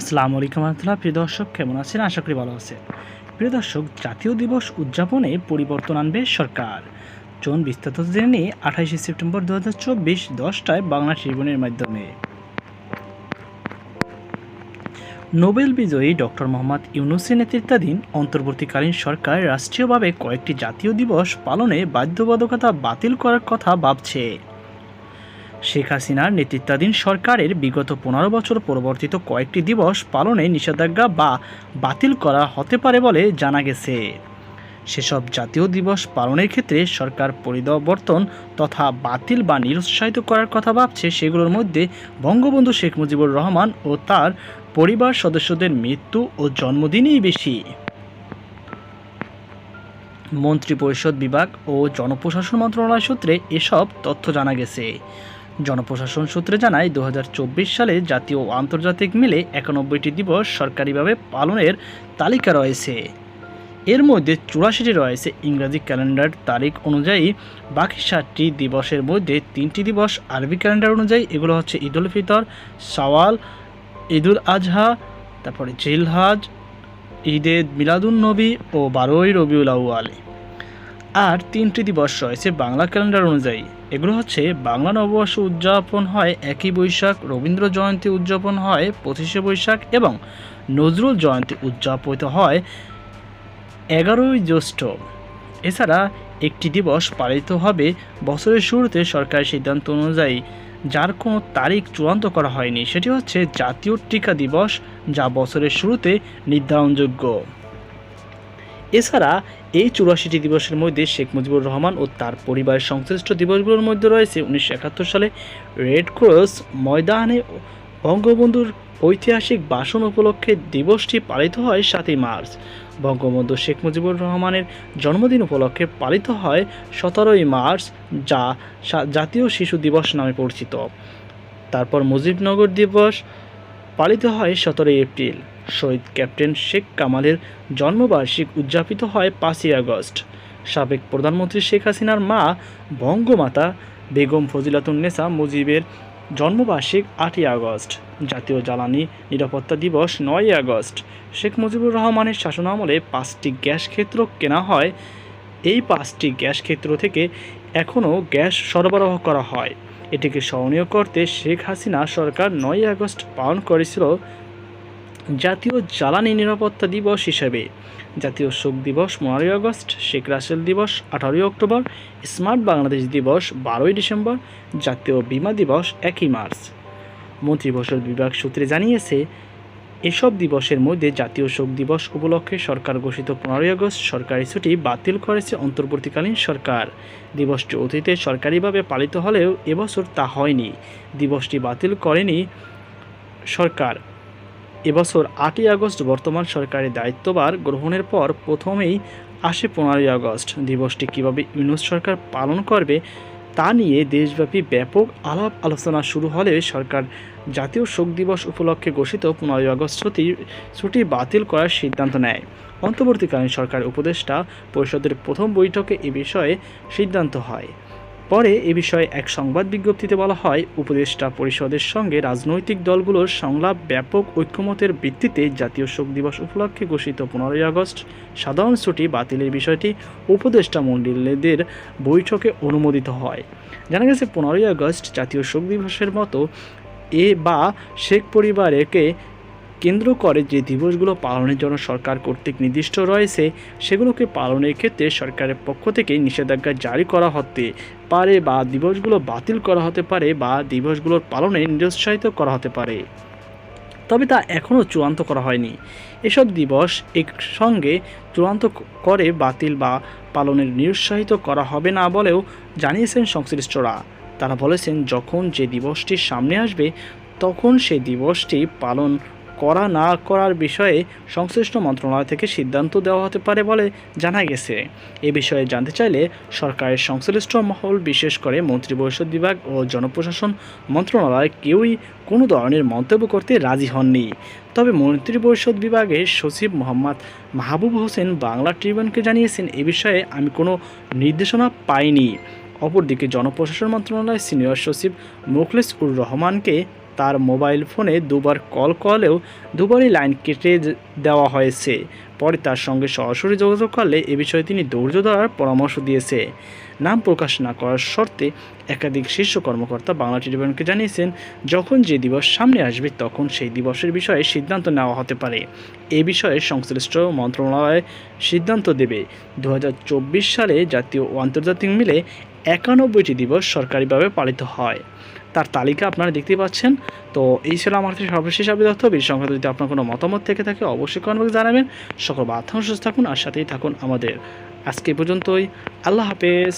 আসসালামু আলাইকুম রহমতুল্লাহ। প্রিয় দর্শক, কেমন আছেন? আশা করি ভালো আছেন। প্রিয় দর্শক, জাতীয় দিবস উদযাপনে পরিবর্তন আনবে সরকার। চলুন বিস্তারিত জেনে নিই আঠাশে সেপ্টেম্বর দু হাজার চব্বিশ দশটায় বাংলা ট্রিবিউনের মাধ্যমে। নোবেল বিজয়ী ডক্টর মোহাম্মদ ইউনুসের নেতৃত্বাধীন অন্তর্বর্তীকালীন সরকার রাষ্ট্রীয়ভাবে কয়েকটি জাতীয় দিবস পালনে বাধ্যবাধকতা বাতিল করার কথা ভাবছে। শেখ হাসিনার নেতৃত্বাধীন সরকারের বিগত পনেরো বছর পরবর্তীত কয়েকটি দিবস পালনে নিষেধাজ্ঞা বা বাতিল করা হতে পারে বলে জানা গেছে। সেসব জাতীয় দিবস পালনের ক্ষেত্রে সরকার পরিবর্তন তথা বাতিল বা নিরুৎসাহিত করার কথা ভাবছে সেগুলোর মধ্যে বঙ্গবন্ধু শেখ মুজিবুর রহমান ও তার পরিবার সদস্যদের মৃত্যু ও জন্মদিনই বেশি। মন্ত্রিপরিষদ বিভাগ ও জনপ্রশাসন মন্ত্রণালয় সূত্রে এসব তথ্য জানা গেছে। জনপ্রশাসন সূত্রে জানায় দু হাজার চব্বিশ সালে জাতীয় ও আন্তর্জাতিক মিলে একানব্বইটি দিবস সরকারিভাবে পালনের তালিকা রয়েছে। এর মধ্যে চুরাশিটি রয়েছে ইংরাজি ক্যালেন্ডার তারিখ অনুযায়ী, বাকি ষাটটি দিবসের মধ্যে তিনটি দিবস আরবি ক্যালেন্ডার অনুযায়ী, এগুলো হচ্ছে ঈদ উল ফিতর সওয়াল ঈদুল আজহা তারপরে জিলহাজ ঈদে মিলাদুন নবী ও বারোই রবিউল আউয়াল। আর তিনটি দিবস রয়েছে বাংলা ক্যালেন্ডার অনুযায়ী। এগুলো হচ্ছে, বাংলা নববর্ষ উদযাপন হয় একই বৈশাখ, রবীন্দ্র জয়ন্তী উদযাপন হয় পঁচিশে বৈশাখ এবং নজরুল জয়ন্তী উদযাপিত হয় এগারোই জ্যৈষ্ঠ। এছাড়া একটি দিবস পালিত হবে বছরের শুরুতে সরকারি সিদ্ধান্ত অনুযায়ী, যার কোনো তারিখ চূড়ান্ত করা হয়নি। সেটি হচ্ছে জাতীয় টিকা দিবস, যা বছরের শুরুতে নির্ধারণযোগ্য। এছাড়া এই চুরাশিটি দিবসের মধ্যে শেখ মুজিবুর রহমান ও তার পরিবারের সংশ্লিষ্ট দিবসগুলোর মধ্যে রয়েছে উনিশশো একাত্তর সালে রেড ক্রস ময়দানে বঙ্গবন্ধুর ঐতিহাসিক বাসন উপলক্ষে দিবসটি পালিত হয় সাতই মার্চ। বঙ্গবন্ধু শেখ মুজিবুর রহমানের জন্মদিন উপলক্ষে পালিত হয় সতেরোই মার্চ, যা জাতীয় শিশু দিবস নামে পরিচিত। তারপর মুজিবনগর দিবস পালিত হয় সতেরোই এপ্রিল। শহীদ ক্যাপ্টেন শেখ কামালের জন্মবার্ষিক উদযাপিত হয় পাঁচই আগস্ট। সাবেক প্রধানমন্ত্রী শেখ হাসিনার মা বঙ্গমাতা বেগম ফজিলাতুন্নেসা মুজিবের জন্মবার্ষিক আটই আগস্ট, জাতীয় জ্বালানি নিরাপত্তা দিবস নয়ই আগস্ট। শেখ মুজিবুর রহমানের শাসনামলে পাঁচটি গ্যাস ক্ষেত্র কেনা হয়। এই পাঁচটি গ্যাস ক্ষেত্র থেকে এখনও গ্যাস সরবরাহ করা হয়। এটিকে স্মরণীয় করতে শেখ হাসিনা সরকার নয়ই আগস্ট পালন করেছিল জাতীয় জ্বালানি নিরাপত্তা দিবস হিসেবে। জাতীয় শোক দিবস পনেরোই আগস্ট, শেখ রাসেল দিবস আঠারোই অক্টোবর, স্মার্ট বাংলাদেশ দিবস বারোই ডিসেম্বর, জাতীয় বীমা দিবস একই মার্চ। মন্ত্রিপরিষদ বিভাগ সূত্রে জানিয়েছে, এসব দিবসের মধ্যে জাতীয় শোক দিবস উপলক্ষে সরকার ঘোষিত পনেরোই আগস্ট সরকারি ছুটি বাতিল করেছে অন্তর্বর্তীকালীন সরকার। দিবসটি অতীতে সরকারিভাবে পালিত হলেও এবছর তা হয়নি। দিবসটি বাতিল করেনি সরকার। এবছর আটই আগস্ট বর্তমান সরকারের দায়িত্বভার গ্রহণের পর প্রথমেই আসে পনেরোই আগস্ট। দিবসটি কীভাবে ইউনুস সরকার পালন করবে তা নিয়ে দেশব্যাপী ব্যাপক আলাপ আলোচনা শুরু হলে সরকার জাতীয় শোক দিবস উপলক্ষে ঘোষিত পনেরোই আগস্ট ছুটি ছুটি বাতিল করার সিদ্ধান্ত নেয়। অন্তর্বর্তীকালীন সরকার উপদেষ্টা পরিষদের প্রথম বৈঠকে এ বিষয়ে সিদ্ধান্ত হয়। পরে এ বিষয়ে এক সংবাদ বিজ্ঞপ্তিতে বলা হয়, উপদেষ্টা পরিষদের সঙ্গে রাজনৈতিক দলগুলোর সংলাপ ব্যাপক ঐক্যমতের ভিত্তিতে জাতীয় শোক দিবস উপলক্ষে ঘোষিত পনেরোই আগস্ট সাধারণ ছুটি বাতিলের বিষয়টি উপদেষ্টা মণ্ডলীদের বৈঠকে অনুমোদিত হয়। জানা গেছে, পনেরোই আগস্ট জাতীয় শোক দিবসের মতো এ বা শেখ পরিবারকে কেন্দ্র করে যে দিবসগুলো পালনের জন্য সরকার কর্তৃক নির্দিষ্ট রয়েছে, সেগুলোকে পালনের ক্ষেত্রে সরকারের পক্ষ থেকে নিষেধাজ্ঞা জারি করা হতে পারে বা দিবসগুলো বাতিল করা হতে পারে বা দিবসগুলোর পালনে নিরুৎসাহিত করা হতে পারে। তবে তা এখনও চূড়ান্ত করা হয়নি। এসব দিবস একসঙ্গে চূড়ান্ত করে বাতিল বা পালনের নিরুৎসাহিত করা হবে না বলেও জানিয়েছেন সংশ্লিষ্টরা। তারা বলেছেন, যখন যে দিবসটি সামনে আসবে, তখন সেই দিবসটি পালন করা না করার বিষয়ে সংশ্লিষ্ট মন্ত্রণালয় থেকে সিদ্ধান্ত দেওয়া হতে পারে বলে জানা গেছে। এ বিষয়ে জানতে চাইলে সরকারের সংশ্লিষ্ট মহল, বিশেষ করে মন্ত্রিপরিষদ বিভাগ ও জনপ্রশাসন মন্ত্রণালয় কেউই কোনো ধরনের মন্তব্য করতে রাজি হননি। তবে মন্ত্রিপরিষদ বিভাগের সচিব মোহাম্মদ মাহবুব হোসেন বাংলা ট্রিবিউনকে জানিয়েছেন, এ বিষয়ে আমি কোনো নির্দেশনা পাইনি। অপরদিকে জনপ্রশাসন মন্ত্রণালয়ের সিনিয়র সচিব মোখলেস উর রহমানকে তার মোবাইল ফোনে দুবার কল করলেও দুবারই লাইন কেটে দেওয়া হয়েছে। পরে তার সঙ্গে সরাসরি যোগাযোগ করলে এ বিষয়ে তিনি ধৈর্য ধরার পরামর্শ দিয়েছে। নাম প্রকাশ না করার শর্তে একাধিক শীর্ষ কর্মকর্তা বাংলা টেলিভিশনকে জানিয়েছেন, যখন যে দিবস সামনে আসবে তখন সেই দিবসের বিষয়ে সিদ্ধান্ত নেওয়া হতে পারে। এ বিষয়ে সংশ্লিষ্ট মন্ত্রণালয় সিদ্ধান্ত দেবে। দু হাজার চব্বিশ সালে জাতীয় ও আন্তর্জাতিক মিলে একানব্বইটি দিবস সরকারিভাবে পালিত হয়। তার তালিকা আপনারা দেখতে পাচ্ছেন। তো এই ছিল আমার কাছে সর্বশেষ আপডেট তথ্য। সংক্রান্ত যদি আপনার কোনো মতামত থেকে থাকে, অবশ্যই কমেন্ট জানাবেন। সকল বাধ্য সুস্থ থাকুন আর সাথেই থাকুন আমাদের। আজকে পর্যন্তই। আল্লাহ হাফেজ।